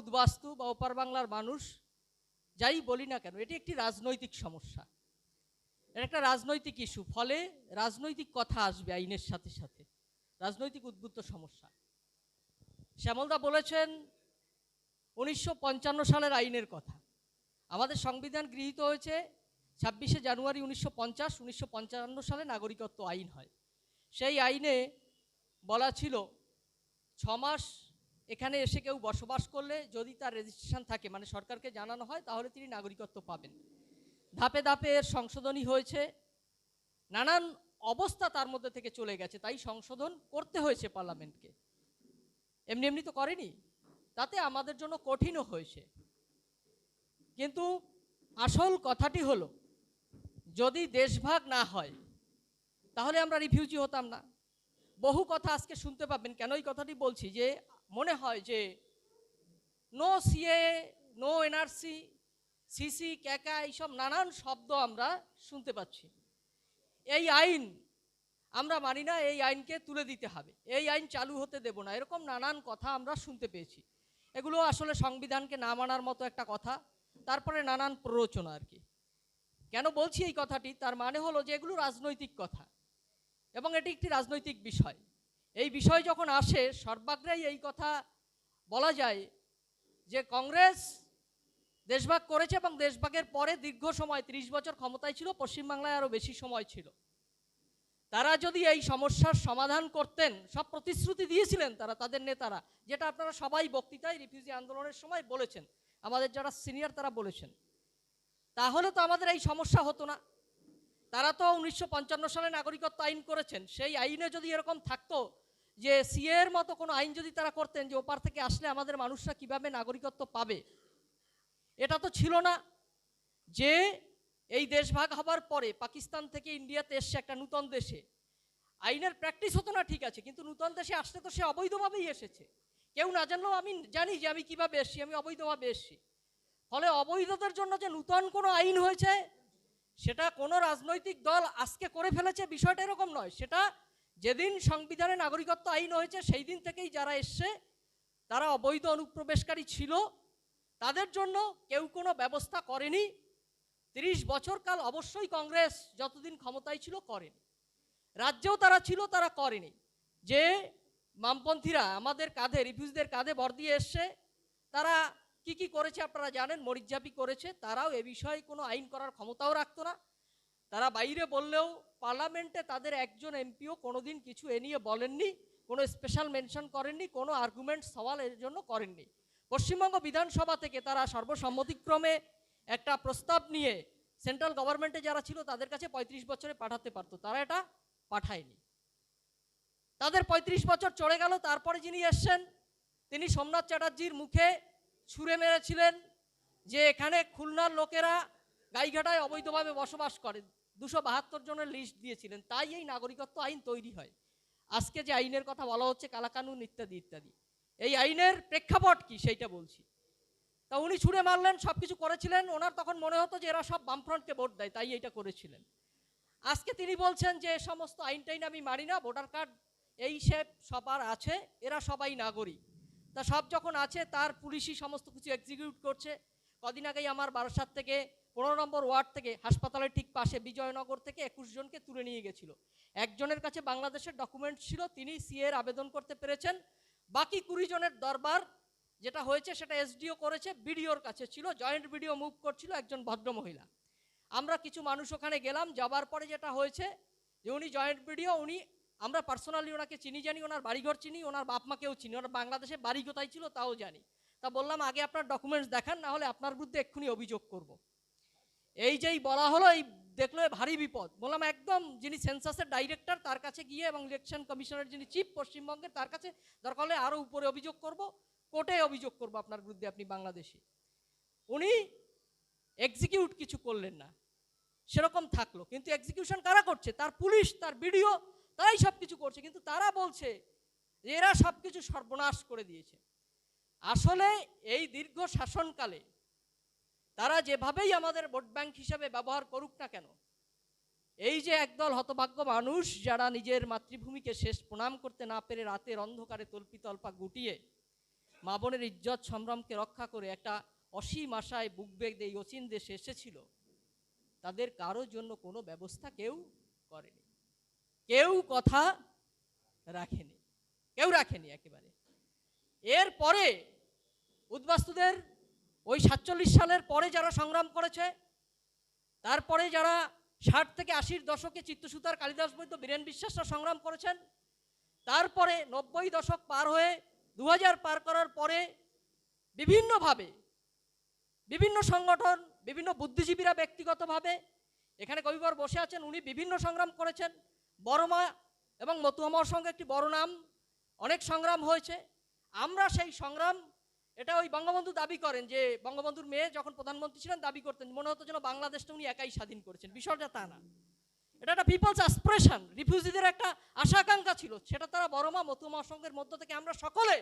উদ্বাস্তু বা ওপার বাংলার মানুষ যাই বলি না কেন, এটি একটি রাজনৈতিক সমস্যা। এটা একটা রাজনৈতিক ইস্যু ফলে রাজনৈতিক কথা আসবে আইনের সাথে সাথে, রাজনৈতিক উদ্বুদ্ধ সমস্যা। শ্যামলদা বলেছেন, উনিশশো পঞ্চান্ন সালের আইনের কথা। আমাদের সংবিধান গৃহীত হয়েছে ছাব্বিশে জানুয়ারি উনিশশো পঞ্চাশ, উনিশশো সালে নাগরিকত্ব আইন হয়। সেই আইনে বলা ছিল ছ মাস এখানে এসে কেউ বসবাস করলে যদি তার রেজিস্ট্রেশন থাকে মানে সরকারকে জানানো হয়, তাহলে তিনি নাগরিকত্ব পাবেন। ধাপে ধাপে এর সংশোধনী হয়েছে। নানান অবস্থা তার মধ্যে থেকে চলে গেছে, তাই সংশোধন করতে হয়েছে পার্লামেন্টকে। এমনি এমনি তো করেনি, তাতে আমাদের জন্য কঠিনও হয়েছে। কিন্তু আসল কথাটি হলো, যদি দেশভাগ না হয়, তাহলে আমরা রিফিউজি হতাম না। বহু কথা আজকে শুনতে পাবেন। কেন এই কথাটি বলছি? যে মনে হয় যে নো সিএ নো এনআরসি সিসি ক্যাকা এইসব নানান শব্দ আমরা শুনতে পাচ্ছি। এই আইন, আমরা মানি না এই আইনকে তুলে দিতে হবে। এই আইন চালু হতে দেব না। এরকম নানান কথা আমরা শুনতে পেয়েছি। এগুলো আসলে সংবিধানকে না মানার মতো একটা কথা, তারপরে নানান প্ররোচনা আর কি। কেন বলছি এই কথাটি? তার মানে হলো যে এগুলো রাজনৈতিক কথা। এবং এটি একটি রাজনৈতিক বিষয়। এই বিষয় যখন আসে, সর্বাগ্রেই এই কথা বলা যায় যে কংগ্রেস দেশভাগ করেছে এবং দেশভাগের পরে দীর্ঘ সময়, ত্রিশ বছর ক্ষমতায় ছিল, পশ্চিমবাংলায় আরও বেশি সময় ছিল। তারা যদি এই সমস্যার সমাধান করতেন, সব প্রতিশ্রুতি দিয়েছিলেন তারা, তাদের নেতারা, যেটা আপনারা সবাই বক্তৃতায় রিফিউজি আন্দোলনের সময় বলেছেন, আমাদের যারা সিনিয়র তারা বলেছেন। তাহলে তো আমাদের এই সমস্যা হতো না। তারা তো উনিশশো পঞ্চান্ন সালে নাগরিকত্ব আইন করেছেন, সেই আইনে যদি এরকম থাকতো যে সিএর মতো কোনো আইন যদি তারা করতেন যে ওপার থেকে আসলে আমাদের মানুষরা কীভাবে নাগরিকত্ব পাবে, এটা তো ছিল না। যে এই দেশ ভাগ হবার পরে পাকিস্তান থেকে ইন্ডিয়াতে এসছে একটা নূতন দেশে, আইনের প্র্যাকটিস হতো না, ঠিক আছে, কিন্তু নূতন দেশে আসলে তো সে অবৈধভাবেই এসেছে। কেউ না জানলেও আমি জানি যে আমি কীভাবে এসছি, আমি অবৈধভাবে এসছি। ফলে অবৈধদের জন্য যে নূতন কোনো আইন হয়েছে, সেটা কোনো রাজনৈতিক দল আজকে করে ফেলেছে, বিষয়টা এরকম নয়, সেটা যেদিন সংবিধানে নাগরিকত্ব আইন হয়েছে, সেই দিন থেকেই যারা এসছে, তারা অবৈধ অনুপ্রবেশকারী ছিল। তাদের জন্য কেউ কোনো ব্যবস্থা করেনি। তিরিশ বছর কাল অবশ্যই কংগ্রেস যতদিন ক্ষমতায় ছিল, করেনি। রাজ্যেও তারা ছিল, তারা করেনি। যে বামপন্থীরা আমাদের কাঁধে, রিফিউজদের কাঁধে ভর দিয়ে এসছে, তারা কি কি করেছে আপনারা জানেন? মরিজ্জাপি করেছে। তারাও এ বিষয়ে কোনো আইন করার ক্ষমতাও রাখতো না। তারা বাইরে বললেও পার্লামেন্টে তাদের একজন এমপিও কোনোদিন কিছু এ নিয়ে বলেননি, কোনো স্পেশাল মেনশন করেননি, কোনো আর্গুমেন্ট সওয়াল এর জন্য করেননি। পশ্চিমবঙ্গ বিধানসভা থেকে তারা সর্বসম্মতিক্রমে একটা প্রস্তাব নিয়ে সেন্ট্রাল গভর্নমেন্টে যারা ছিল তাদের কাছে পঁয়ত্রিশ বছরে পাঠাতে পারতো, তারা এটা পাঠায়নি। তাদের পঁয়ত্রিশ বছর চলে গেল, তারপরে যিনি এসছেন, তিনি সোমনাথ চ্যাটার্জির মুখে ছুঁড়ে মেরেছিলেন যে এখানে খুলনার লোকেরা গাইঘাটায় অবৈধভাবে বসবাস করে। দুশো বাহাত্তর জনের লিস্ট দিয়েছিলেন, তাই এই নাগরিকত্ব আইন তৈরি হয়। আজকে যে আইনের কথা বলা হচ্ছে, কালাকানুন ইত্যাদি ইত্যাদি। এই আইনের প্রেক্ষাপট কি সেইটা বলছি। তা উনি ছুঁড়ে মারলেন সব কিছু করেছিলেন, ওনার তখন মনে হতো যে এরা সব বামফ্রন্টকে ভোট দেয়, তাই এইটা করেছিলেন। আজকে তিনি বলছেন যে সমস্ত আইন টাইন আমি মানি না, ভোটার কার্ড এই সে সবার আছে, এরা সবাই নাগরিক। তা সব যখন আছে, তার পুলিশই সমস্ত কিছু এক্সিকিউট করছে। কদিন আগেই আমার বারাসাত থেকে পনেরো নম্বর ওয়ার্ড থেকে হাসপাতালের ঠিক পাশে বিজয়নগর থেকে একুশ জনকে তুলে নিয়ে গেছিল। একজনের কাছে বাংলাদেশের ডকুমেন্ট ছিল, তিনি সিএর আবেদন করতে পেরেছেন। বাকি কুড়ি জনের দরবার যেটা হয়েছে সেটা এসডিও করেছে, বিডিওর কাছে ছিল, জয়েন্ট বিডিও মুভ করছিল একজন ভদ্রমহিলা আমরা কিছু মানুষ ওখানে গেলাম, যাবার পরে যেটা হয়েছে যে উনি জয়েন্ট বিডিও, উনি, আমরা পার্সোনালি ওনাকে চিনি জানি, ওনার বাড়িঘর চিনি, ওনার বাপ মাকেও চিনি, ওনার বাংলাদেশে বাড়ি কোথায় ছিল তাও জানি। তা বললাম, আগে আপনার ডকুমেন্টস দেখান, না হলে আপনার বিরুদ্ধে এক্ষুনি অভিযোগ করব। এই যেই বলা হলো, এই দেখল ভারী বিপদ। বললাম, একদম, যিনি সেন্সাসের ডাইরেক্টর, তার কাছে গিয়ে এবং ইলেকশন কমিশনের যিনি চিফ পশ্চিমবঙ্গের, তার কাছে দরকার হলে আরও উপরে অভিযোগ করব, কোর্টে অভিযোগ করব আপনার বিরুদ্ধে আপনি বাংলাদেশি। উনি এক্সিকিউট কিছু করলেন না। সেরকম থাকল। কিন্তু এক্সিকিউশন কারা করছে? তার পুলিশ, তার বিডিও, তারাই সব কিছু করছে। কিন্তু তারা বলছে এরা সব কিছু সর্বনাশ করে দিয়েছে। আসলে এই দীর্ঘ শাসনকালে তারা যেভাবেই আমাদের ভোট ব্যাংক হিসাবে ব্যবহার করুক না কেন, এই যে একদল হতভাগ্য মানুষ যারা নিজের মাতৃভূমিকে শেষ প্রণাম করতে না পেরে রাতের অন্ধকারে তল্পিতল্পা গুটিয়ে মা বোনের ইজ্জত সম্ভ্রমকে রক্ষা করে একটা অসীম আশায় বুক বেগ এই অচিন দেশে এসেছিল, তাদের কারোর জন্য কোনো ব্যবস্থা কেউ করেনি। কেউ কথা রাখেনি, কেউ রাখেনি একেবারে। এরপরে উদ্বাস্তুদের ওই সাতচল্লিশ সালের পরে যারা সংগ্রাম করেছে, তারপরে যারা ষাট থেকে আশির দশকে চিত্তসুতার কালিদাস বৈদ্য বীরেন বিশ্বাসরা সংগ্রাম করেছেন, তারপরে নব্বই দশক পার হয়ে দু হাজার পার করার পরে বিভিন্নভাবে, বিভিন্ন সংগঠন, বিভিন্ন বুদ্ধিজীবীরা ব্যক্তিগতভাবে এখানে কবিবর বসে আছেন, উনি বিভিন্ন সংগ্রাম করেছেন। বড়মা এবং মতুয়ামার সঙ্গে একটি বড় নাম, অনেক সংগ্রাম হয়েছে। আমরা সেই সংগ্রাম এটা ওই বঙ্গবন্ধু দাবি করেন যে বঙ্গবন্ধুর মেয়ে যখন প্রধানমন্ত্রী ছিলেন দাবি করতেন, মনে হতো যেন বাংলাদেশটা উনি একাই স্বাধীন করেছেন। বিষয়টা তা না। এটা একটা পিপলস অ্যাসপ্রেশন রিফিউজিদের একটা আশা আকাঙ্ক্ষা ছিল। সেটা তারা বড়মা মতুমা সঙ্গের মধ্য থেকে আমরা সকলে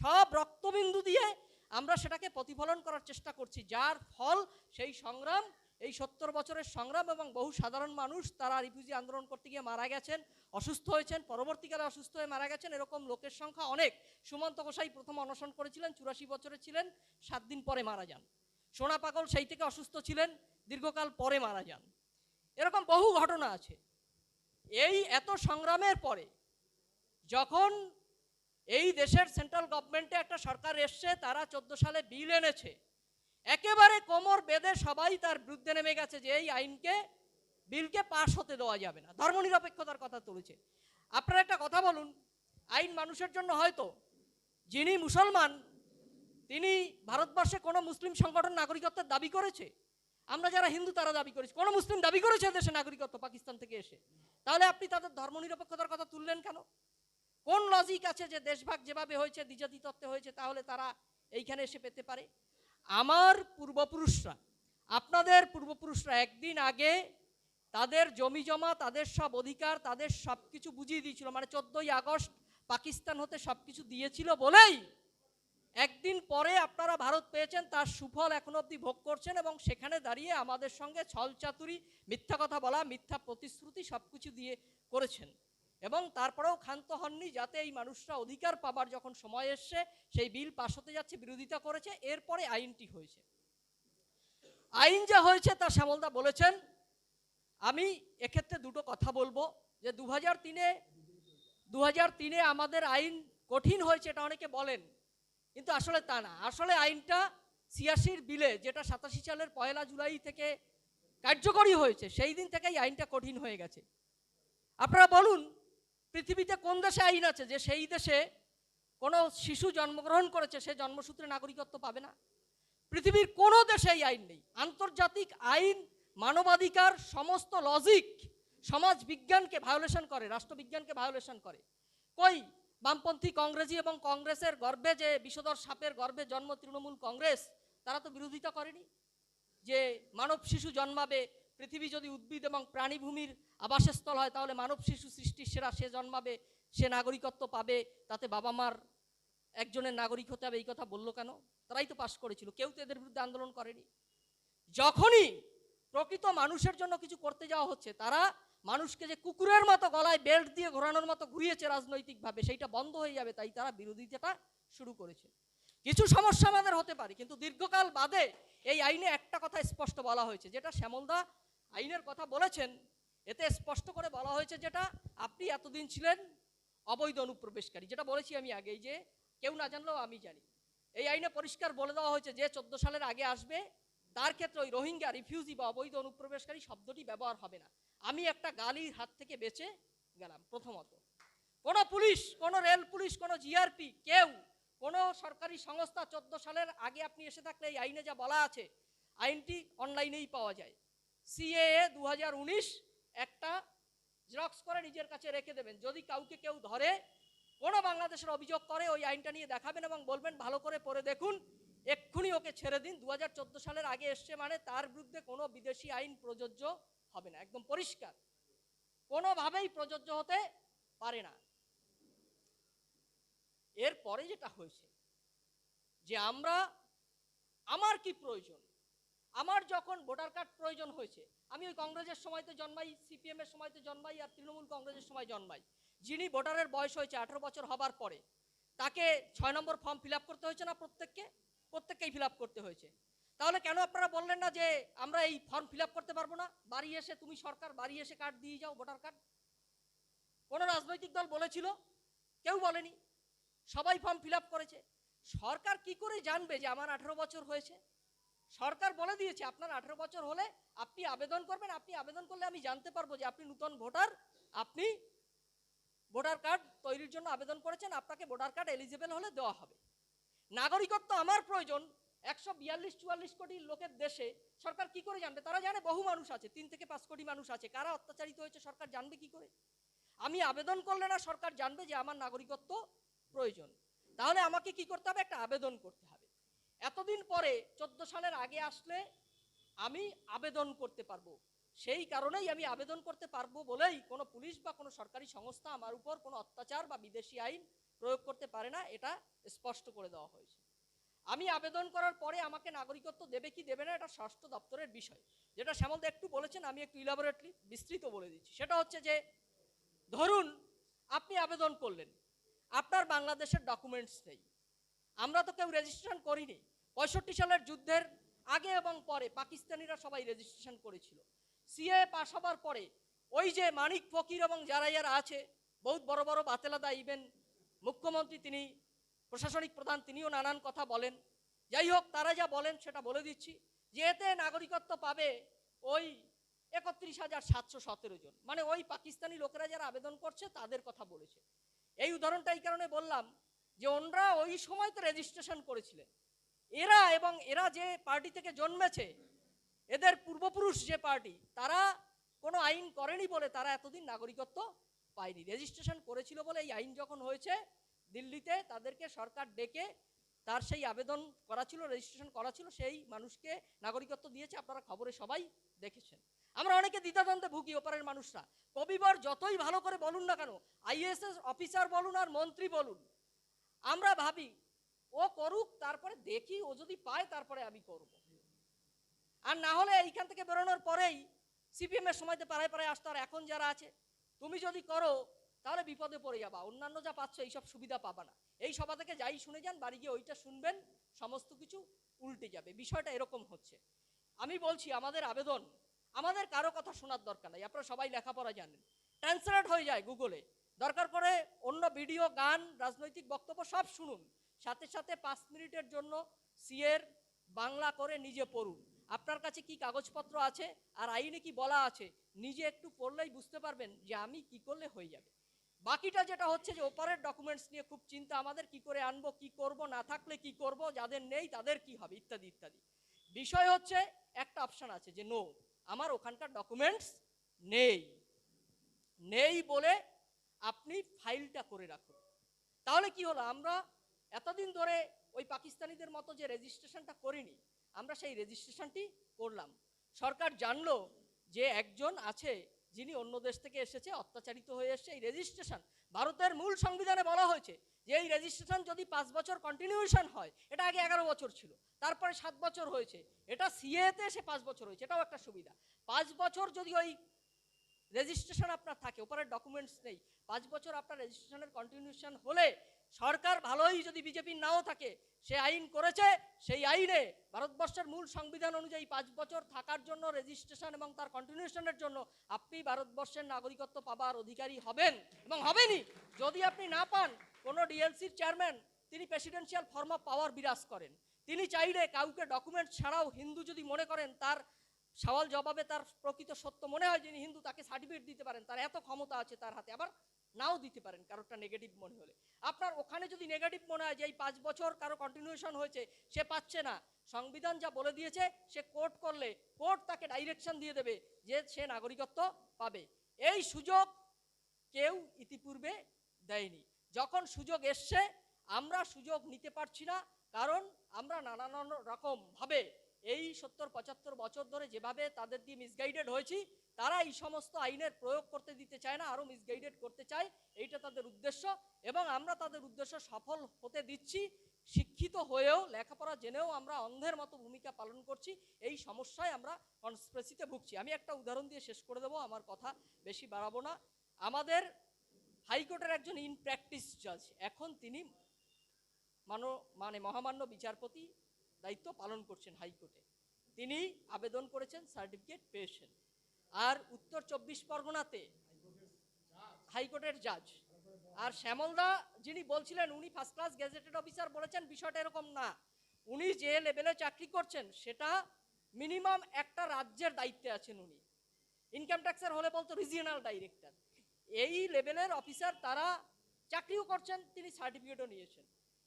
সব রক্তবিন্দু দিয়ে আমরা সেটাকে প্রতিফলন করার চেষ্টা করছি। যার ফল সেই সংগ্রাম এই সত্তর বছরের সংগ্রাম এবং বহু সাধারণ মানুষ তারা রিফিউজি আন্দোলন করতে গিয়ে মারা গেছেন, অসুস্থ হয়েছেন, পরবর্তীকালে অসুস্থ হয়ে মারা গেছেন, এরকম লোকের সংখ্যা অনেক। সুমন্ত গোসাই প্রথম অনশন করেছিলেন, চুরাশি বছরে ছিলেন, সাত দিন পরে মারা যান। সোনা পাগল সেই থেকে অসুস্থ ছিলেন, দীর্ঘকাল পরে মারা যান। এরকম বহু ঘটনা আছে। এই এত সংগ্রামের পরে যখন এই দেশের সেন্ট্রাল গভর্নমেন্টে একটা সরকার এসছে, তারা চোদ্দ সালে বিল এনেছে একেবারে কোমর বেঁধে সবাই তার বিরুদ্ধে নেমে গেছে যে এই আইনকে, বিলকে পাশ হতে দেওয়া যাবে না। ধর্মনিরপেক্ষতার কথা তুলেছে। আপনারা একটা কথা বলুন, আইন মানুষের জন্য হয়তো, যিনি মুসলমান, তিনি ভারতবর্ষে কোনো মুসলিম সংগঠন নাগরিকত্বের দাবি করেছে? আমরা যারা হিন্দু, তারা দাবি করেছি। কোনো মুসলিম দাবি করেছে দেশে নাগরিকত্ব পাকিস্তান থেকে এসে? তাহলে আপনি তাদের ধর্মনিরপেক্ষতার কথা তুললেন কেন? কোন লজিক আছে যে দেশভাগ যেভাবে হয়েছে দ্বিজাতি তত্ত্বে হয়েছে, তাহলে তারা এইখানে এসে পেতে পারে? আমার পূর্বপুরুষরা, আপনাদের পূর্বপুরুষরা একদিন আগে তাদের জমি জমা, তাদের সব অধিকার, তাদের সব কিছু বুঝিয়ে দিয়েছিল। মানে চোদ্দোই আগস্ট পাকিস্তান হতে সব কিছু দিয়েছিল বলেই একদিন পরে আপনারা ভারত পেয়েছেন, তার সুফল এখনও অবধি ভোগ করছেন এবং সেখানে দাঁড়িয়ে আমাদের সঙ্গে ছলচাতুরি, মিথ্যা কথা বলা, মিথ্যা প্রতিশ্রুতি সব কিছু দিয়ে করেছেন। এবং তারপরেও ক্ষান্ত হননি যাতে এই মানুষরা অধিকার পাবার যখন সময় এসছে, সেই বিল পাশ হতে যাচ্ছে, বিরোধিতা করেছে, এরপরে আইনটি হয়েছে। আইন যা হয়েছে, তা শ্যামলদা বলেছেন। আমি এক্ষেত্রে দুটো কথা বলব। যে দু হাজার তিনে দু হাজার তিনে আমাদের আইন কঠিন হয়েছে, এটা অনেকে বলেন। কিন্তু আসলে তা না। আসলে আইনটা ছিয়াশির বিলে, যেটা সাতাশি সালের পয়লা জুলাই থেকে কার্যকরী হয়েছে, সেই দিন থেকেই আইনটা কঠিন হয়ে গেছে। আপনারা বলুন পৃথিবীতে কোন দেশে আইন আছে যে সেই দেশে কোনো শিশু জন্মগ্রহণ করেছে, সে জন্মসূত্রে নাগরিকত্ব পাবে না? পৃথিবীর কোনো দেশে এই আইন নেই। আন্তর্জাতিক আইন, মানবাধিকার, সমস্ত লজিক সমাজ বিজ্ঞানকে ভায়োলেশন করে, রাষ্ট্রবিজ্ঞানকে ভায়োলেশন করে। কই? বামপন্থী কংগ্রেসি এবং কংগ্রেসের গর্বে যে বিষধর সাপের গর্বে জন্ম তৃণমূল কংগ্রেস, তারা তো বিরোধিতা করেনি। যে মানব শিশু জন্মাবে পৃথিবী যদি উদ্ভিদ এবং প্রাণীভূমির আবাসস্থল হয়, তাহলে মানব শিশু সৃষ্টির সেরা সে জন্মাবে, সে নাগরিকত্ব পাবে, তাতে বাবা মার একজনের নাগরিক হতে হবে, এই কথা বলল কেন? তারাই তো পাশ করেছিল, কেউ তো এদের বিরুদ্ধে আন্দোলন করেনি। যখনই প্রকৃত মানুষের জন্য কিছু করতে যাওয়া হচ্ছে, তারা মানুষকে যে কুকুরের মতো গলায় বেল্ট দিয়ে ঘোরানোর মতো ঘুরিয়েছে রাজনৈতিকভাবে, সেইটা বন্ধ হয়ে যাবে, তাই তারা বিরোধিতাটা শুরু করেছে। কিছু সমস্যা আমাদের হতে পারে, কিন্তু দীর্ঘকাল বাদে এই আইনে একটা কথা স্পষ্ট বলা হয়েছে, যেটা শ্যামলদা আইনের কথা বলেছেন, এতে স্পষ্ট করে বলা হয়েছে যেটা আপনি এতদিন ছিলেন অবৈধ অনুপ্রবেশকারী। যেটা বলেছি আমি আগেই যে কেউ না জানলেও আমি জানি। এই আইনে পরিষ্কার বলে দেওয়া হয়েছে যে চোদ্দ সালের আগে আসবে, তার ক্ষেত্রে ওই রোহিঙ্গা, রিফিউজি বা অবৈধ অনুপ্রবেশকারী শব্দটি ব্যবহার হবে না। আমি একটা গালির হাত থেকে বেঁচে গেলাম প্রথমত। কোনো পুলিশ, কোনো রেল পুলিশ, কোনো জিআরপি, কেউ, কোনো সরকারি সংস্থা চোদ্দ সালের আগে আপনি এসে থাকলে এই আইনে যা বলা আছে, আইনটি অনলাইনেই পাওয়া যায়। সিএএ দু একটা জেরক্স করে নিজের কাছে রেখে দেবেন। যদি কাউকে কেউ ধরে, কোনো বাংলাদেশের অভিযোগ করে, ওই আইনটা নিয়ে দেখাবেন এবং বলবেন, ভালো করে পড়ে দেখুন, এক্ষুনি ওকে ছেড়ে দিন। দু সালের আগে এসছে মানে তার বিরুদ্ধে কোনো বিদেশি আইন প্রযোজ্য হবে না। একদম পরিষ্কার। কোনোভাবেই প্রযোজ্য হতে পারে না। এরপরে যেটা হয়েছে, যে আমরা, আমার কি প্রয়োজন? আমার যখন ভোটার কার্ড প্রয়োজন হয়েছে, আমি ওই কংগ্রেসের সময়তে জন্মাই, সিপিএম এর সময়তে জন্মাই আর তৃণমূল কংগ্রেসের সময় জন্মাই। যিনি ভোটারের বয়স হয়েছে আঠারো বছর হবার পরে, তাকে ছয় নম্বর ফর্ম ফিল করতে হয়েছে না প্রত্যেককে? প্রত্যেককেই ফিল করতে হয়েছে। তাহলে কেন আপনারা বললেন না যে আমরা এই ফর্ম ফিল করতে পারব না? বাড়ি এসে তুমি সরকার, বাড়ি এসে কার্ড দিয়ে যাও, ভোটার কার্ড। কোনো রাজনৈতিক দল বলেছিল? কেউ বলেনি। সবাই ফর্ম ফিল করেছে। সরকার কি করে জানবে যে আমার আঠেরো বছর হয়েছে? সরকার বলে দিয়েছে, আপনার আঠেরো বছর হলে আপনি আবেদন করবেন, আপনি আবেদন করলে আমি জানতে পারব যে আপনি নূতন ভোটার, আপনি ভোটার কার্ড তৈরির জন্য আবেদন করেছেন, আপনাকে ভোটার কার্ড এলিজিবল হলে দেওয়া হবে। নাগরিকত্ব আমার প্রয়োজন, একশো বিয়াল্লিশ চুয়াল্লিশ কোটি লোকের দেশে সরকার কি করে জানবে? তারা জানে বহু মানুষ আছে, তিন থেকে পাঁচ কোটি মানুষ আছে, কারা অত্যাচারিত হয়েছে সরকার জানবে কি করে? আমি আবেদন করলে না সরকার জানবে যে আমার নাগরিকত্ব প্রয়োজন। তাহলে আমাকে কি করতে হবে? একটা আবেদন করতে হবে। এতদিন পরে চোদ্দ সালের আগে আসলে আমি আবেদন করতে পারব। সেই কারণেই আমি আবেদন করতে পারব বলেই কোনো পুলিশ বা কোনো সরকারি সংস্থা আমার উপর কোনো অত্যাচার বা বিদেশি আইন প্রয়োগ করতে পারে না, এটা স্পষ্ট করে দেওয়া হয়েছে। আমি আবেদন করার পরে আমাকে নাগরিকত্ব দেবে কি দেবে না এটা স্বাস্থ্য দপ্তরের বিষয়। যেটা শ্যামলদা একটু বলেছেন, আমি একটু ইলাবোরেটলি বিস্তৃত বলে দিচ্ছি। সেটা হচ্ছে যে, ধরুন আপনি আবেদন করলেন, আপনার বাংলাদেশের ডকুমেন্টস নেই। আমরা তো কেউ রেজিস্ট্রেশন করিনি। পঁয়ষট্টি সালের যুদ্ধের আগে এবং পরে পাকিস্তানিরা সবাই রেজিস্ট্রেশন করেছিল। সিএ পাশ হবার পরে ওই যে মানিক ফকির এবং যারা যারা আছে, বহুত বড় বড় বাতেলাদা ইভেন মুখ্যমন্ত্রী তিনি, প্রশাসনিক প্রধান তিনিও নানান কথা বলেন। যাই হোক, তারা যা বলেন সেটা বলে দিচ্ছি যে এতে নাগরিকত্ব পাবে ওই একত্রিশ হাজার সাতশো সতেরো জন। মানে ওই পাকিস্তানি লোকেরা যারা আবেদন করছে তাদের কথা বলেছে। এই উদাহরণটা এই কারণে বললাম যে ওনরা ওই সময় তো রেজিস্ট্রেশন করেছিলেন। এরা এবং এরা যে পার্টি থেকে জন্মেছে, এদের পূর্বপুরুষ যে পার্টি তারা কোনো আইন করেনি বলে তারা এতদিন নাগরিকত্ব পায়নি। রেজিস্ট্রেশন করেছিল বলে এই আইন যখন হয়েছে, দিল্লিতে তাদেরকে সরকার ডেকে তার সেই আবেদন করা ছিল রেজিস্ট্রেশন করা ছিল, সেই মানুষকে নাগরিকত্ব দিয়েছে। আপনারা খবরে সবাই দেখেছেন। আমরা অনেকে দ্বিধাদ্বন্দ্বে ভুগি, ওপারের মানুষরা। কবিবর যতই ভালো করে বলুন না কেন, আইএসএস অফিসার বলুন আর মন্ত্রী বলুন আমরা ভাবি, ও করুক, তারপরে দেখি, ও যদি পায়, তারপরে আমি করব। আর না হলে এইখান থেকে বেরোনোর পরেই সিপিএম এর সময়তে পাড়ায় পাড়ায় আসতো, আর এখন যারা আছে, তুমি যদি করো, তাহলে বিপদে পড়ে যাবা। অন্যান্য যা পাচ্ছ, এইসব সুবিধা পাবা না। এই সভা থেকে যাই শুনে যান, বাড়ি গিয়ে ওইটা শুনবেন, সমস্ত কিছু উল্টে যাবে। বিষয়টা এরকম হচ্ছে। আমি বলছি, আমাদের আবেদন, আমাদের কারও কথা শোনার দরকার নাই। আপনারা সবাই লেখাপড়া জানেন। ট্রান্সলেট হয়ে যায় গুগলে দরকার পড়ে অন্য ভিডিও, গান, রাজনৈতিক বক্তব্য সব শুনুন। সাথে সাথে পাঁচ মিনিটের জন্য সিএর বাংলা করে নিজে পড়ুন। আপনার কাছে কি কাগজপত্র আছে? আর আইনে কি বলা আছে? নিজে একটু পড়লেই বুঝতে পারবেন যে আমি কি করলে হয়ে যাবে। বাকিটা যেটা হচ্ছে যে ওপারের ডকুমেন্টস নিয়ে খুব চিন্তা, আমাদের কি করে আনব, কি করব, না থাকলে কি করব, যাদের নেই তাদের কি হবে, ইত্যাদি ইত্যাদি। বিষয় হচ্ছে, একটা অপশান আছে যে নো আমার ওখানকার ডকুমেন্টস নেই। নেই বলে আপনি ফাইলটা করে রাখুন। তাহলে কি হলো? আমরা এতদিন ধরে ওই পাকিস্তানিদের মতো যে রেজিস্ট্রেশনটা করিনি, আমরা সেই রেজিস্ট্রেশনটি করলাম। সরকার জানলো যে একজন আছে যিনি অন্য দেশ থেকে এসেছে, অত্যাচারিত হয়ে এসেছে। এই রেজিস্ট্রেশন ভারতের মূল সংবিধানে বলা হয়েছে যে এই রেজিস্ট্রেশন যদি পাঁচ বছর কন্টিনিউশন হয়, এটা আগে এগারো বছর ছিল, তারপরে সাত বছর হয়েছে, এটা সিএতে এসে পাঁচ বছর হয়েছে, এটাও একটা সুবিধা। পাঁচ বছর যদি ওই রেজিস্ট্রেশন আপনার থাকে, ওপরের ডকুমেন্টস নেই পাঁচ বছর আপনার রেজিস্ট্রেশনের কন্টিনিউশন হলে সরকার ভালোই যদি বিজেপির নাও থাকে, সে আইন করেছে, সেই আইনে ভারতবর্ষের মূল সংবিধান অনুযায়ী পাঁচ বছর থাকার জন্য রেজিস্ট্রেশন এবং তার কন্টিনিউশনের জন্য আপনি ভারতবর্ষের নাগরিকত্ব পাবার অধিকারী হবেন এবং হবেনই। যদি আপনি না পান, কোনো ডিএলসির চেয়ারম্যান তিনি প্রেসিডেন্সিয়াল ফর্ম অফ পাওয়ার বিরাজ করেন। তিনি চাইলে কাউকে ডকুমেন্ট ছাড়াও হিন্দু যদি মনে করেন, তার সওয়াল জবাবে তার প্রকৃত সত্য মনে হয় যিনি হিন্দু, তাকে সার্টিফিকেট দিতে পারেন। তার এত ক্ষমতা আছে তার হাতে। আবার নাও দিতে পারেন কারোরটা নেগেটিভ মনে হলে। আপনার ওখানে যদি নেগেটিভ মনে হয় যে এই পাঁচ বছর কারও কন্টিনিউশন হয়েছে, সে পাচ্ছে না। সংবিধান যা বলে দিয়েছে, সে কোর্ট করলে কোর্ট তাকে ডাইরেকশন দিয়ে দেবে যে সে নাগরিকত্ব পাবে। এই সুযোগ কেউ ইতিপূর্বে দেয়নি। যখন সুযোগ এসছে, আমরা সুযোগ নিতে পারছি না, কারণ আমরা নানান রকম ভাবে এই সত্তর, পঁচাত্তর বছর ধরে যেভাবে তাদের দিয়ে মিসগাইডেড হয়েছি, তারা এই সমস্ত আইনের প্রয়োগ করতে দিতে চায় না, আরও মিসগাইডেড করতে চায়, এইটা তাদের উদ্দেশ্য এবং আমরা তাদের উদ্দেশ্য সফল হতে দিচ্ছি, শিক্ষিত হয়েও, লেখাপড়া জেনেও আমরা অন্ধের মতো ভূমিকা পালন করছি, এই সমস্যায় আমরা কনস্প্রেসিতে ভুগছি। আমি একটা উদাহরণ দিয়ে শেষ করে দেবো, আমার কথা বেশি বাড়াবো না। আমাদের হাইকোর্টের একজন ইন প্র্যাকটিস জাজ এখন তিনি মানো মানে মহামান্য বিচারপতি দায়িত্ব পালন করছেন হাইকোর্টে। তিনি আবেদন করেছেন, সার্টিফিকেট পেয়েছেন। আর উত্তর চব্বিশ পরগনাতে হাইকোর্টের জাজ। আর শ্যামলদা যিনি বলছিলেন, উনি ফার্স্ট ক্লাস গেজেটেড অফিসার বলেছেন, বিষয়টা এরকম না। উনি যে লেভেলে চাকরি করছেন, সেটা মিনিমাম একটা রাজ্যের দায়িত্বে আছেন উনি। ইনকাম ট্যাক্সের হলে বলতো রিজিয়নাল ডাইরেক্টর এই লেভেলের অফিসার তারা চাকরিও করছেন, তিনি সার্টিফিকেটও নিয়েছেন।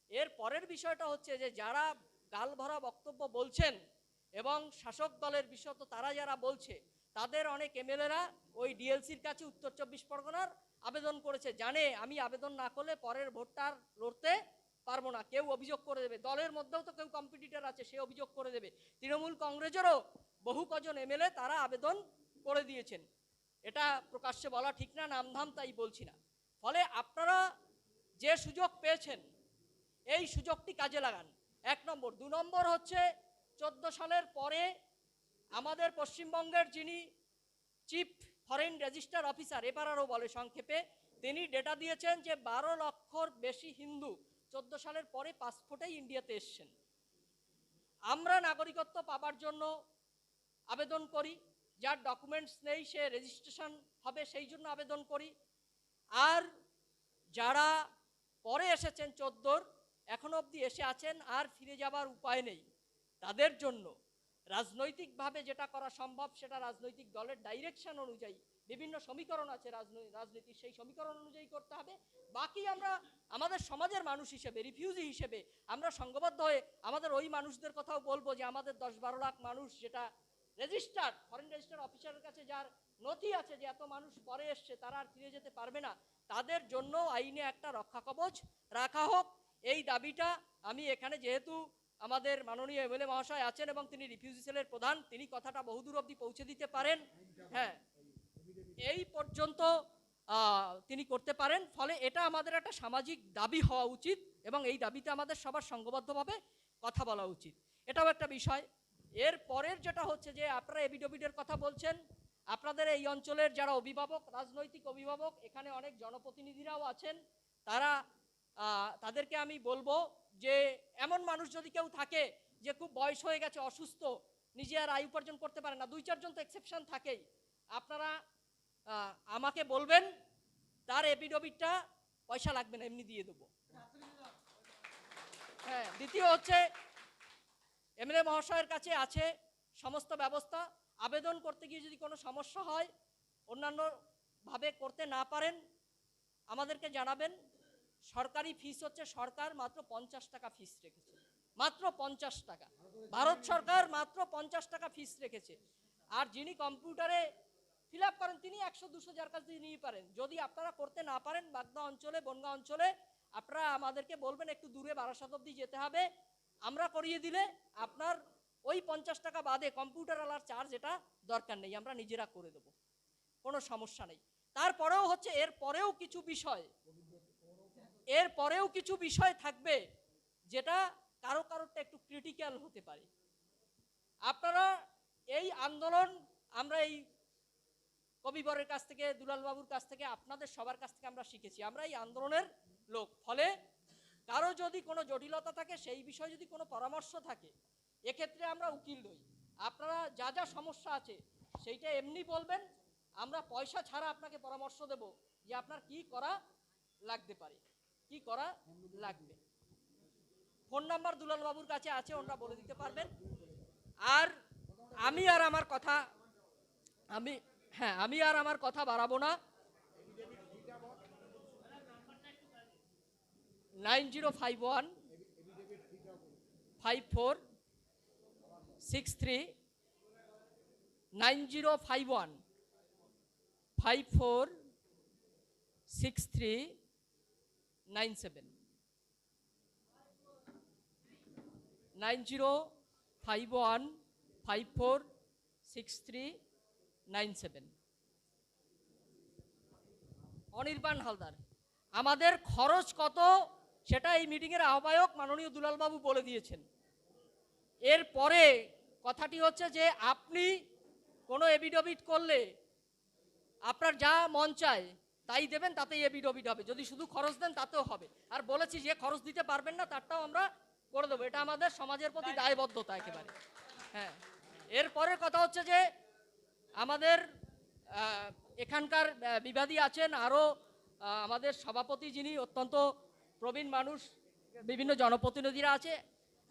এর পরের বিষয়টা হচ্ছে যে, যারা গাল ভরা বক্তব্য বলছেন এবং শাসক দলের বিষয় তারা যারা বলছে, তাদের অনেক এমএলএরা ওই ডিএলসির কাছে উত্তর চব্বিশ পরগনার আবেদন করেছে। জানে আমি আবেদন না করলে পরের ভোটটা আর লড়তে পারব না। কেউ অভিযোগ করে দেবে। দলের মধ্যেও তো কেউ কম্পিটিটর আছে, সে অভিযোগ করে দেবে। তৃণমূল কংগ্রেসেরও বহু কজন এমএলএ তারা আবেদন করে দিয়েছেন। এটা প্রকাশ্যে বলা ঠিক না, নামধাম তাই বলছি না। ফলে আপনারা যে সুযোগ পেয়েছেন, এই সুযোগটি কাজে লাগান। এক নম্বর। দু নম্বর হচ্ছে, চোদ্দ সালের পরে আমাদের পশ্চিমবঙ্গের যিনি চিফ ফরেন রেজিস্টার অফিসার এপারারও বলে সংক্ষেপে, তিনি ডেটা দিয়েছেন যে বারো লক্ষর বেশি হিন্দু চোদ্দ সালের পরে পাসপোর্টেই ইন্ডিয়াতে এসছেন। আমরা নাগরিকত্ব পাবার জন্য আবেদন করি, যার ডকুমেন্টস নেই, সে রেজিস্ট্রেশন হবে, সেই জন্য আবেদন করি। আর যারা পরে এসেছেন চোদ্দোর এখনও অবধি এসে আছেন, আর ফিরে যাবার উপায় নেই। তাদের জন্য রাজনৈতিকভাবে যেটা করা সম্ভব, সেটা রাজনৈতিক দলের ডাইরেকশন অনুযায়ী, বিভিন্ন সমীকরণ আছে রাজনৈ- রাজনীতির সেই সমীকরণ অনুযায়ী করতে হবে। বাকি আমরা আমাদের সমাজের মানুষ হিসেবে রিফিউজি হিসেবে, আমরা সংঘবদ্ধ হয়ে আমাদের ওই মানুষদের কথাও বলব যে, আমাদের দশ বারো লাখ মানুষ যেটা রেজিস্টার্ড ফরেন রেজিস্টার অফিসারের কাছে যার নথি আছে যে, এত মানুষ পরে এসছে, তারা আর ফিরে যেতে পারবে না। তাদের জন্য আইনে একটা রক্ষা কবচ রাখা হোক। এই দাবিটা আমি এখানে যেহেতু আমাদের মাননীয় এমএলএ মহাশয় আছেন এবং তিনি রিফিউজি সেলের প্রধান, তিনি কথাটা বহুদূর অবধি পৌঁছে দিতে পারেন। হ্যাঁ এই পর্যন্ত তিনি করতে পারেন। ফলে এটা আমাদের একটা সামাজিক দাবি হওয়া উচিত এবং এই দাবিতে আমাদের সবার সংঘবদ্ধভাবে কথা বলা উচিত। এটাও একটা বিষয়। এর পরের যেটা হচ্ছে যে, আপনারা এবিডোবিডের কথা বলছেন, আপনাদের এই অঞ্চলের যারা অভিভাবক, রাজনৈতিক অভিভাবক, এখানে অনেক জনপ্রতিনিধিরাও আছেন, তারা তাদেরকে আমি বলব যে, এমন মানুষ যদি কেউ থাকে যে খুব বয়স হয়ে গেছে, অসুস্থ, নিজে আর আয় উপার্জন করতে পারে না, দুই, চারজন তো এক্সেপশন থাকেই। আপনারা আমাকে বলবেন, তার এপিডোবিটটা পয়সা লাগবে না, এমনি দিয়ে দেবো। হ্যাঁ দ্বিতীয় হচ্ছে এমএলএ মহাশয়ের কাছে আছে সমস্ত ব্যবস্থা। আবেদন করতে গিয়ে যদি কোনো সমস্যা হয়, অন্যান্যভাবে করতে না পারেন, আমাদেরকে জানাবেন। সরকারি ফিস হচ্ছে সরকার মাত্র পঞ্চাশ টাকা ফিস রেখেছে। মাত্র পঞ্চাশ টাকা। ভারত সরকার মাত্র পঞ্চাশ টাকা ফিস রেখেছে। আর যিনি কম্পিউটারে ফিল আপ করেন, তিনি একশো, দুশো যার কাছ দিয়ে নিয়ে পারেন। যদি আপনারা করতে না পারেন, বাগদা অঞ্চলে, বনগা অঞ্চলে, আপনারা আমাদেরকে বলবেন, একটু দূরে বারাসাত অব্দি যেতে হবে। আমরা করিয়ে দিলে আপনার ওই পঞ্চাশ টাকা বাদে কম্পিউটার আলার চার্জ এটা দরকার নেই, আমরা নিজেরা করে দেবো। কোনো সমস্যা নেই। তারপরেও হচ্ছে এর পরেও কিছু বিষয় এর পরেও কিছু বিষয় থাকবে যেটা কারও কারোরটা একটু ক্রিটিক্যাল হতে পারে। আপনারা এই আন্দোলন, আমরা এই কবিবরের কাছ থেকে দুলালবাবুর কাছ থেকে, আপনাদের সবার কাছ থেকে আমরা শিখেছি। আমরা এই আন্দোলনের লোক। ফলে কারও যদি কোনো জটিলতা থাকে, সেই বিষয়ে যদি কোনো পরামর্শ থাকে, এক্ষেত্রে আমরা উকিল নই। আপনারা যা যা সমস্যা আছে, সেইটা এমনি বলবেন। আমরা পয়সা ছাড়া আপনাকে পরামর্শ দেব যে আপনার কি করা লাগতে পারে। কি করা লাগবে? ফোন নাম্বার দুলাল বাবুর কাছে আছে, ওনারা বলে দিতে পারবেন। আর আমি আর আমার কথা, আমি হ্যাঁ আমি আর আমার কথা বাড়াবো না। Nine zero five one five four six three nine zero five one five four six three nine seven. Nine zero five one five four six three nine seven. Anirban Haldar, আমাদের খরচ কত সেটা এই মিটিংয়ের আহ্বায়ক মাননীয় দুলালবাবু বলে দিয়েছেন। এর পরে কথাটি হচ্ছে যে আপনি কোনো এবিডবিট করলে আপনার যা মন চায় তাই দেবেন তাতেই এবিডবিড হবে। যদি শুধু খরচ দেন তাতেও হবে। আর বলেছি যে খরচ দিতে পারবেন না তারটাও আমরা করে দেবো। এটা আমাদের সমাজের প্রতি দায়বদ্ধতা একেবারে। হ্যাঁ। এরপরের কথা হচ্ছে যে আমাদের এখানকার বিবাদী আছেন আরও আমাদের সভাপতি যিনি অত্যন্ত প্রবীণ মানুষ বিভিন্ন জনপ্রতিনিধিরা আছে।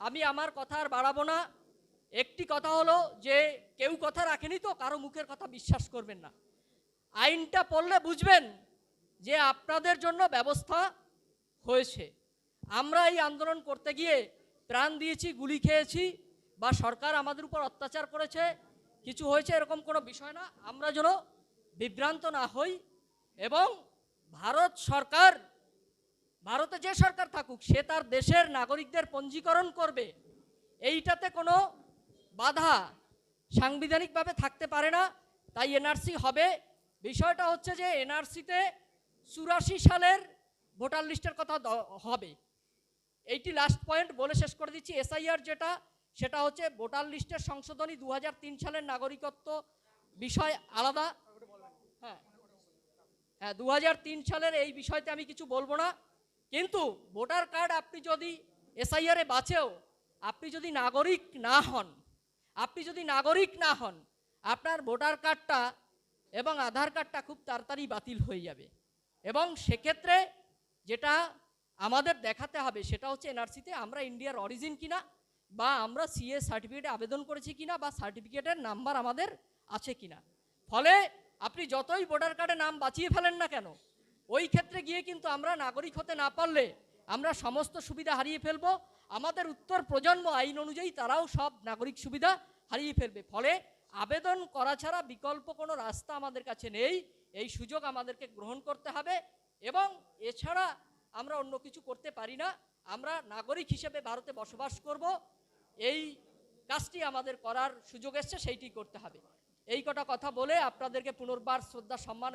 আমি আমার কথা আর বাড়াবো না। একটি কথা হলো যে কেউ কথা রাখেনি তো কারও মুখের কথা বিশ্বাস করবেন না। আইনটা পড়লে বুঝবেন যে আপনাদের জন্য ব্যবস্থা হয়েছে। আমরা এই আন্দোলন করতে গিয়ে প্রাণ দিয়েছি, গুলি খেয়েছি বা সরকার আমাদের উপর অত্যাচার করেছে, কিছু হয়েছে এরকম কোনো বিষয় না। আমরা যেন বিভ্রান্ত না হই এবং ভারত সরকার, ভারতে যে সরকার থাকুক, সে তার দেশের নাগরিকদের পঞ্জীকরণ করবে। এইটাতে কোনো বাধা সাংবিধানিকভাবে থাকতে পারে না। তাই এনআরসি হবে। বিষয়টা হচ্ছে যে এনআরসিতে চুরাশি সালের ভোটার লিস্টের কথা হবে। এইটি লাস্ট পয়েন্ট বলে শেষ করে দিচ্ছি। এসআইআর যেটা, সেটা হচ্ছে ভোটার লিস্টের সংশোধনী দু হাজার তিন সালের নাগরিকত্ব বিষয় আলাদা। হ্যাঁ। হ্যাঁ দু হাজার তিন সালের এই বিষয়তে আমি কিছু বলব না। কিন্তু ভোটার কার্ড আপনি যদি এসআইআরে বাঁচেও, আপনি যদি নাগরিক না হন, আপনি যদি নাগরিক না হন, আপনার ভোটার কার্ডটা এবং আধার কার্ডটা খুব তাড়াতাড়ি বাতিল হয়ে যাবে। এবং সেক্ষেত্রে যেটা আমাদের দেখাতে হবে, সেটা হচ্ছে এনআরসিতে আমরা ইন্ডিয়ার অরিজিন কিনা বা আমরা সিএ সার্টিফিকেটে আবেদন করেছি কিনা বা সার্টিফিকেটের নাম্বার আমাদের আছে কিনা। ফলে আপনি যতই ভোটার কার্ডে নাম বাঁচিয়ে ফেলেন না কেন, ওই ক্ষেত্রে গিয়ে কিন্তু আমরা নাগরিক হতে না পারলে আমরা সমস্ত সুবিধা হারিয়ে ফেলব। আমাদের উত্তর প্রজন্ম আইন অনুযায়ী তারাও সব নাগরিক সুবিধা হারিয়ে ফেলবে। ফলে আবেদন করা ছাড়া বিকল্প কোনো রাস্তা আমাদের কাছে নেই। এই সুযোগ আমাদেরকে গ্রহণ করতে হবে এবং এছাড়া আমরা অন্য কিছু করতে পারি না। আমরা নাগরিক হিসেবে ভারতে বসবাস করব। এই কাজটি আমাদের করার সুযোগ এসছে, সেইটি করতে হবে। এই কটা কথা বলে আপনাদেরকে পুনর্বার শ্রদ্ধা, সম্মান